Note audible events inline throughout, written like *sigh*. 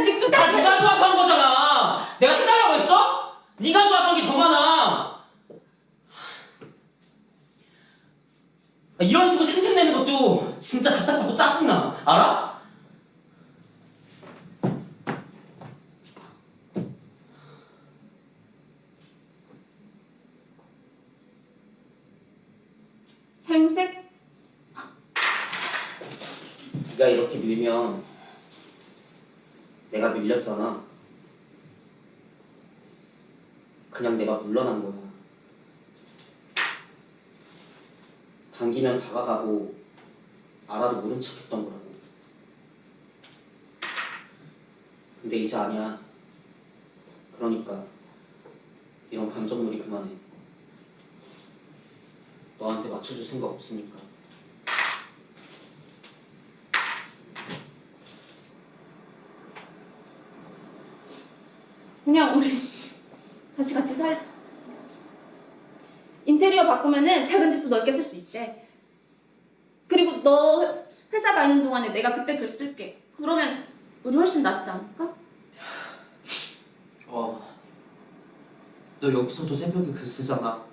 아직도 다다 네가 좋아서 한 거잖아. 내가 해달라고 했어? 네가 좋아서 한 게 더 많아. 아, 이런 식으로 생색내는 것도 진짜 답답하고 짜증나. 알아? 생색? 네가 이렇게 밀면 내가 밀렸잖아. 그냥 내가 물러난 거야. 당기면 다가가고 알아도 모른 척 했던 거라고. 근데 이제 아니야. 그러니까 이런 감정놀이 그만해. 너한테 맞춰줄 생각 없으니까. 그냥 우리 다시 같이 살자. 인테리어 바꾸면은 작은 집도 넓게 쓸 수 있대. 그리고 너 회사 가 있는 동안에 내가 그때 글 쓸게. 그러면 우리 훨씬 낫지 않을까? 어, 너 여기서도 새벽에 글 쓰잖아.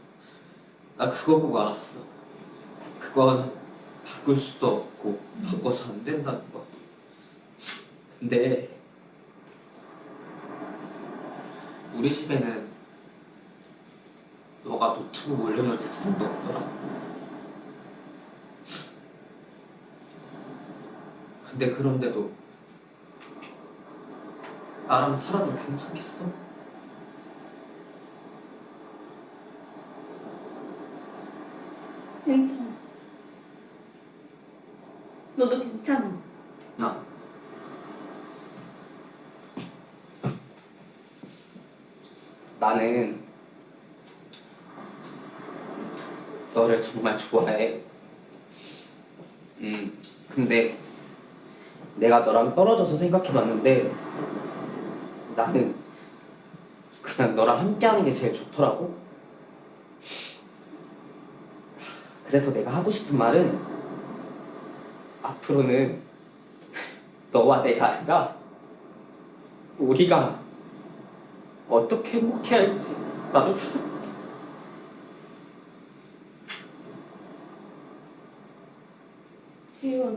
나 그거 보고 알았어. 그건 바꿀 수도 없고 바꿔서 안 된다는 거. 근데 우리 집에는 너가 노트북 올려놓을 책상도 없더라. 근데 그런데도 나랑 살아도 괜찮겠어? 괜찮아. 너도 괜찮아. 나 나는 너를 정말 좋아해. 음, 근데 내가 너랑 떨어져서 생각해봤는데 나는 그냥 너랑 함께하는 게 제일 좋더라고. 그래서 내가 하고 싶은 말은 앞으로는 *laughs* 너와 내가 아니라 우리가 어떻게 행복해야 할지 나도 찾아볼게. 지금